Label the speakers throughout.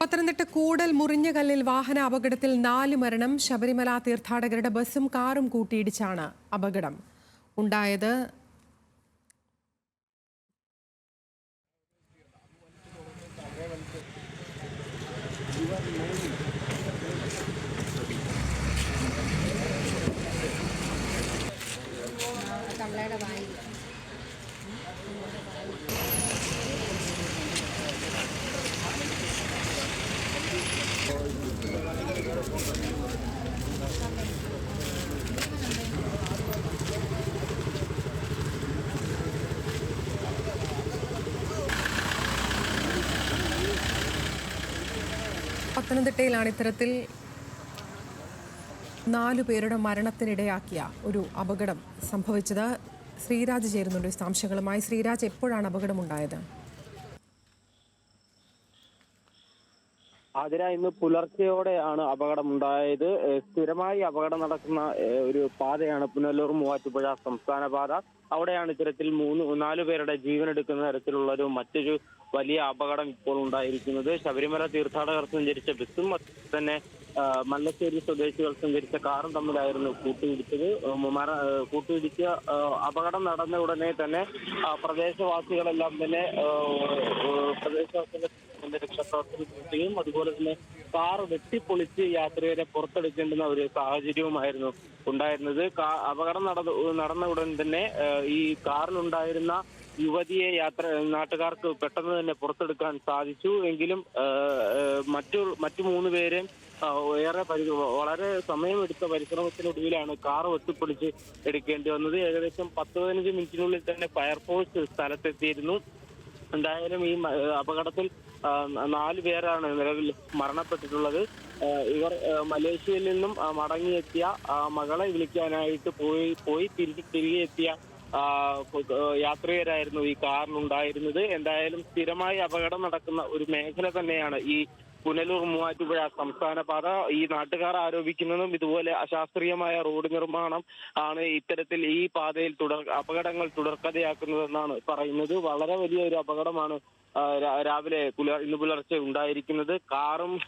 Speaker 1: പത്തനംതിട്ട കൂടൽ മുറിഞ്ഞ കല്ലിൽ വാഹന അപകടത്തിൽ നാല് മരണം. ശബരിമല തീർത്ഥാടകരുടെ ബസ്സും കാറും കൂട്ടിയിടിച്ചാണ് അപകടം. ഉണ്ടായത് പത്തനംതിട്ടയിലാണ് ഇത്തരത്തിൽ നാലു പേരുടെ മരണത്തിനിടയാക്കിയ ഒരു അപകടം സംഭവിച്ചത്. ശ്രീരാജ് ചേരുന്നുണ്ട്. വിശദാംശങ്ങളുമായി ശ്രീരാജ് എപ്പോഴാണ് അപകടമുണ്ടായത്?
Speaker 2: ആതിര ഇന്ന് പുലർച്ചെയോടെയാണ് അപകടമുണ്ടായത്. സ്ഥിരമായി അപകടം നടക്കുന്ന ഒരു പാതയാണ് പുനലൂർ മൂവാറ്റുപുഴ സംസ്ഥാന പാത. അവിടെയാണ് ഇത്തരത്തിൽ മൂന്ന് നാലു പേരുടെ ജീവൻ എടുക്കുന്ന തരത്തിലുള്ള ഒരു മറ്റൊരു വലിയ അപകടം ഇപ്പോൾ ഉണ്ടായിരിക്കുന്നത്. ശബരിമല തീർത്ഥാടകർ സഞ്ചരിച്ച ബസ്സും തന്നെ മല്ലശ്ശേരി സ്വദേശികൾ സഞ്ചരിച്ച കാറും തമ്മിലായിരുന്നു കൂട്ടിയിടിച്ചത്. ഏഹ് മര- ഏഹ് കൂട്ടിയിടിച്ച അപകടം നടന്ന ഉടനെ തന്നെ പ്രദേശവാസികളെല്ലാം തന്നെ പ്രദേശവാസികളുടെ ഇതിന്റെ രക്ഷാപ്രവർത്തനം നടത്തുകയും അതുപോലെ തന്നെ കാർ വെട്ടിപ്പൊളിച്ച് യാത്രികരെ പുറത്തെടുക്കേണ്ടുന്ന ഒരു സാഹചര്യവുമായിരുന്നു ഉണ്ടായിരുന്നത്. അപകടം നടന്ന നടന്ന ഉടൻ തന്നെ ഈ കാറിലുണ്ടായിരുന്ന യുവതിയെ യാത്ര നാട്ടുകാർക്ക് പെട്ടെന്ന് തന്നെ പുറത്തെടുക്കാൻ സാധിച്ചു. എങ്കിലും മറ്റു മറ്റു മൂന്ന് പേരെ ഏറെ വളരെ സമയമെടുത്ത പരിശ്രമത്തിനൊടുവിലാണ് കാർ വെട്ടിപ്പൊളിച്ച് എടുക്കേണ്ടി വന്നത്. ഏകദേശം പത്ത് പതിനഞ്ച് മിനിറ്റിനുള്ളിൽ തന്നെ ഫയർഫോഴ്സ് സ്ഥലത്തെത്തിയിരുന്നു. എന്തായാലും ഈ അപകടത്തിൽ നാല് പേരാണ് നിലവിൽ മരണപ്പെട്ടിട്ടുള്ളത്. ഇവർ മലേഷ്യയിൽ നിന്നും മടങ്ങിയെത്തിയ മകളെ വിളിക്കാനായിട്ട് പോയി പോയി തിരിച്ച് തിരികെ എത്തിയ യാത്രികരായിരുന്നു ഈ കാറിലുണ്ടായിരുന്നത്. എന്തായാലും സ്ഥിരമായി അപകടം നടക്കുന്ന ഒരു മേഖല തന്നെയാണ് ഈ പുനലൂർ മൂവാറ്റുപുഴ സംസ്ഥാന പാത. ഈ നാട്ടുകാർ ആരോപിക്കുന്നതും ഇതുപോലെ അശാസ്ത്രീയമായ റോഡ് നിർമ്മാണം ആണ് ഇത്തരത്തിൽ ഈ പാതയിൽ തുടർ അപകടങ്ങൾ തുടർക്കഥയാക്കുന്നതെന്നാണ് പറയുന്നത്. വളരെ വലിയ ഒരു അപകടമാണ് രാവിലെ ഇന്ന് പുലർച്ചെ ഉണ്ടായിരിക്കുന്നത് കാറും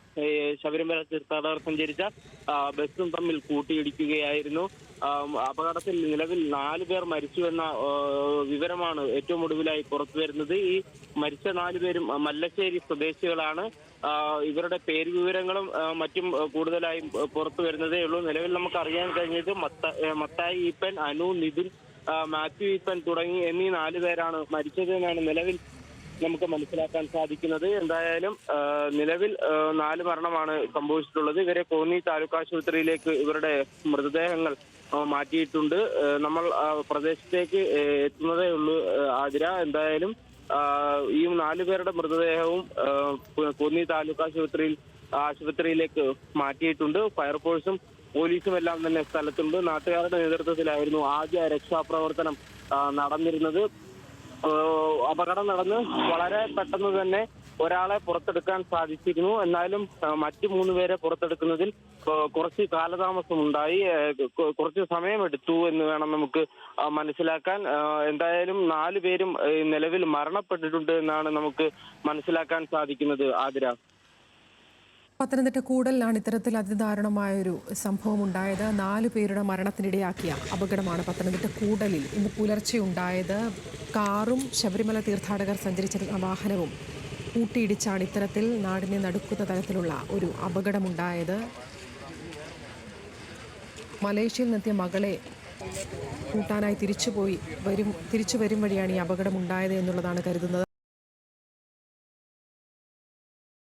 Speaker 2: ശബരിമല തീർത്ഥാടകർ സഞ്ചരിച്ച ബസ്സും തമ്മിൽ കൂട്ടിയിടിക്കുകയായിരുന്നു. അപകടത്തിൽ നിലവിൽ നാല് പേർ മരിച്ചു എന്ന വിവരമാണ് ഏറ്റവും ഒടുവിലായി പുറത്തു വരുന്നത്. ഈ മരിച്ച നാല് പേരും മല്ലശ്ശേരി സ്വദേശികളാണ്. ഇവരുടെ പേര് വിവരങ്ങളും മറ്റും കൂടുതലായും പുറത്തു വരുന്നതേ ഉള്ളൂ. നിലവിൽ നമുക്ക് അറിയാൻ കഴിഞ്ഞത് മത്ത- മത്തായി ഈപ്പൻ അനു നിതിൻ മാത്യു ഈപ്പൻ തുടങ്ങി എന്നീ നാല് പേരാണ് മരിച്ചത് എന്നാണ് നിലവിൽ നമുക്ക് മനസ്സിലാക്കാൻ സാധിക്കുന്നത്. എന്തായാലും നിലവിൽ നാല് മരണമാണ് സംഭവിച്ചിട്ടുള്ളത്. ഇവരെ കോന്നി താലൂക്ക് ആശുപത്രിയിലേക്ക് ഇവരുടെ മൃതദേഹങ്ങൾ മാറ്റിയിട്ടുണ്ട്. നമ്മൾ പ്രദേശത്തേക്ക് എത്തുന്നതേ ഉള്ളൂ ആതിര. എന്തായാലും ഈ നാലു പേരുടെ മൃതദേഹവും കോന്നി താലൂക്ക് ആശുപത്രിയിൽ ആശുപത്രിയിലേക്ക് മാറ്റിയിട്ടുണ്ട്. ഫയർഫോഴ്സും പോലീസും എല്ലാം തന്നെ സ്ഥലത്തുണ്ട്. നാട്ടുകാരുടെ നേതൃത്വത്തിലായിരുന്നു ആദ്യ രക്ഷാപ്രവർത്തനം നടന്നിരുന്നത്. അപകടം നടന്ന് വളരെ പെട്ടെന്ന് തന്നെ ഒരാളെ പുറത്തെടുക്കാൻ സാധിച്ചിരുന്നു. എന്നാലും മറ്റു മൂന്ന് പേരെ പുറത്തെടുക്കുന്നതിൽ കുറച്ച് കാലതാമസം ഉണ്ടായി കുറച്ച് സമയമെടുത്തു എന്ന് വേണം നമുക്ക് മനസ്സിലാക്കാൻ. എന്തായാലും നാലു പേരും നിലവിൽ മരണപ്പെട്ടിട്ടുണ്ട് എന്നാണ് നമുക്ക് മനസ്സിലാക്കാൻ സാധിക്കുന്നത് ആതിര.
Speaker 1: പത്തനംതിട്ട കൂടലിലാണ് ഇത്തരത്തിൽ അതിദാരുണമായ ഒരു സംഭവം ഉണ്ടായത് നാല് പേരുടെ മരണത്തിനിടയാക്കിയ അപകടമാണ് പത്തനംതിട്ട കൂടലിൽ ഇന്ന് പുലർച്ചെ ഉണ്ടായത് കാറും ശബരിമല തീർത്ഥാടകർ സഞ്ചരിച്ചിരുന്ന വാഹനവും കൂട്ടിയിടിച്ചാണ് ഇത്തരത്തിൽ നാടിനെ നടുക്കുന്ന തരത്തിലുള്ള ഒരു അപകടമുണ്ടായത്. മലേഷ്യയിൽ നിന്നെത്തിയ മകളെ കൂട്ടാനായി തിരിച്ചുപോയി വരും തിരിച്ചു വരും വഴിയാണ് ഈ അപകടമുണ്ടായത് എന്നുള്ളതാണ് കരുതുന്നത്.